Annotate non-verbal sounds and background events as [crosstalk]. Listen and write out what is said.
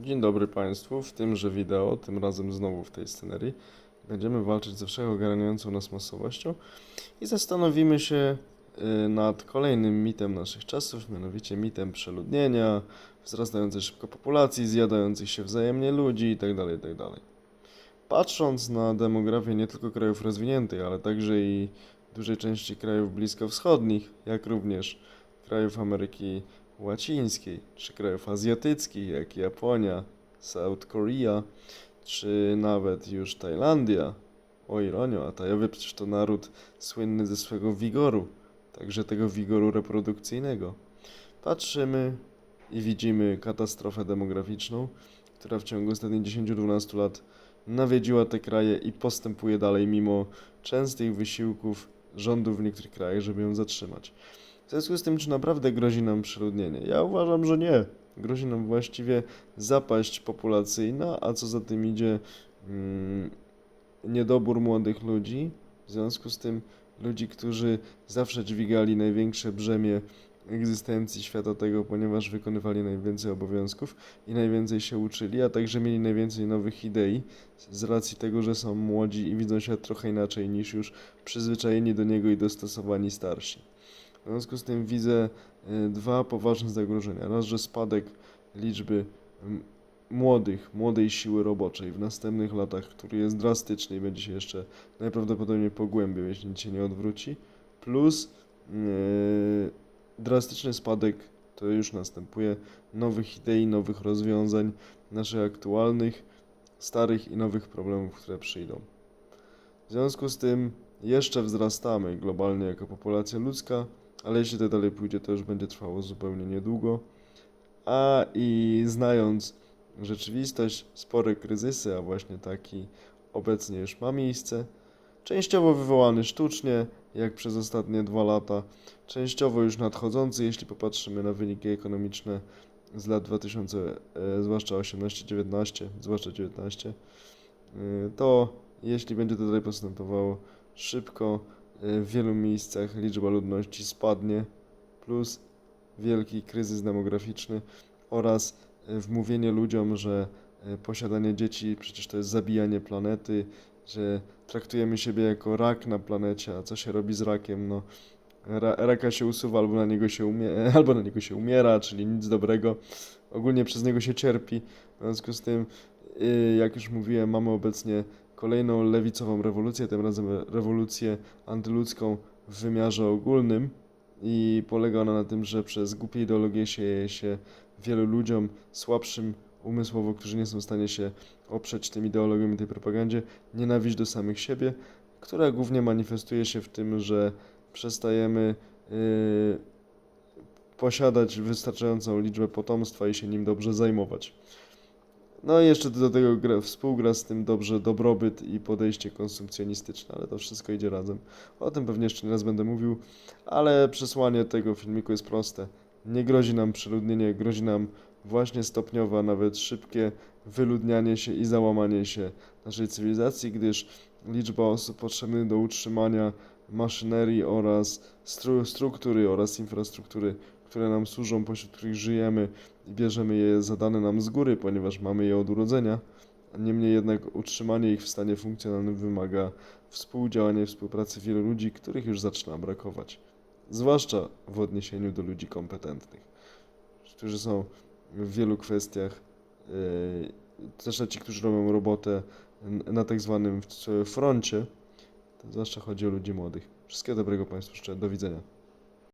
Dzień dobry Państwu. W tymże wideo, tym razem znowu w tej scenerii, będziemy walczyć ze wszechogarniającą nas masowością i zastanowimy się y, nad kolejnym mitem naszych czasów, mianowicie mitem przeludnienia, wzrastającej szybko populacji, zjadających się wzajemnie ludzi itd. itd. Patrząc na demografię nie tylko krajów rozwiniętych, ale także i dużej części krajów bliskowschodnich, jak również krajów Ameryki łacińskiej, czy krajów azjatyckich, jak Japonia, South Korea, czy nawet już Tajlandia. O ironio, a Tajowie przecież to naród słynny ze swego wigoru, także tego wigoru reprodukcyjnego. Patrzymy i widzimy katastrofę demograficzną, która w ciągu ostatnich 10-12 lat nawiedziła te kraje i postępuje dalej mimo częstych wysiłków rządów w niektórych krajach, żeby ją zatrzymać. W związku z tym, czy naprawdę grozi nam przeludnienie? Ja uważam, że nie. Grozi nam właściwie zapaść populacyjna, a co za tym idzie mm, niedobór młodych ludzi. W związku z tym ludzi, którzy zawsze dźwigali największe brzemię egzystencji świata tego, ponieważ wykonywali najwięcej obowiązków i najwięcej się uczyli, a także mieli najwięcej nowych idei z racji tego, że są młodzi i widzą świat trochę inaczej niż już przyzwyczajeni do niego i dostosowani starsi. W związku z tym widzę y, dwa poważne zagrożenia. Raz, że spadek liczby młodych, młodej siły roboczej w następnych latach, który jest drastyczny i będzie się jeszcze najprawdopodobniej pogłębiał, jeśli nic się nie odwróci, plus yy, drastyczny spadek, to już następuje, nowych idei, nowych rozwiązań, naszych aktualnych, starych i nowych problemów, które przyjdą. W związku z tym jeszcze wzrastamy globalnie jako populacja ludzka, ale jeśli to dalej pójdzie, to już będzie trwało zupełnie niedługo. A i znając rzeczywistość, spore kryzysy, a właśnie taki obecnie już ma miejsce, częściowo wywołany sztucznie, jak przez ostatnie dwa lata, częściowo już nadchodzący, jeśli popatrzymy na wyniki ekonomiczne z lat 2000, e, zwłaszcza 18-19, zwłaszcza 19, e, to jeśli będzie to dalej postępowało szybko, w wielu miejscach liczba ludności spadnie, plus wielki kryzys demograficzny oraz e, wmówienie ludziom, że e, posiadanie dzieci przecież to jest zabijanie planety, że traktujemy siebie jako rak na planecie, a co się robi z rakiem? No, ra, raka się usuwa albo na, niego się umie, [laughs] albo na niego się umiera, czyli nic dobrego. Ogólnie przez niego się cierpi. W związku z tym, y, jak już mówiłem, mamy obecnie kolejną lewicową rewolucję, tym razem rewolucję antyludzką w wymiarze ogólnym i polega ona na tym, że przez głupie ideologie sieje się wielu ludziom słabszym umysłowo, którzy nie są w stanie się oprzeć tym ideologiom i tej propagandzie, nienawiść do samych siebie, która głównie manifestuje się w tym, że przestajemy yy, posiadać wystarczającą liczbę potomstwa i się nim dobrze zajmować. No i jeszcze do tego gra, współgra z tym dobrze dobrobyt i podejście konsumpcjonistyczne, ale to wszystko idzie razem. O tym pewnie jeszcze nie raz będę mówił, ale przesłanie tego filmiku jest proste. Nie grozi nam przeludnienie, grozi nam właśnie stopniowe, nawet szybkie wyludnianie się i załamanie się naszej cywilizacji, gdyż liczba osób potrzebnych do utrzymania maszynerii oraz stru struktury oraz infrastruktury, które nam służą, pośród których żyjemy i bierzemy je za dane nam z góry, ponieważ mamy je od urodzenia. Niemniej jednak utrzymanie ich w stanie funkcjonalnym wymaga współdziałania i współpracy wielu ludzi, których już zaczyna brakować. Zwłaszcza w odniesieniu do ludzi kompetentnych, którzy są w wielu kwestiach, yy, zwłaszcza ci, którzy robią robotę na tak zwanym froncie, to zwłaszcza chodzi o ludzi młodych. Wszystkiego dobrego Państwu życzę. Do widzenia.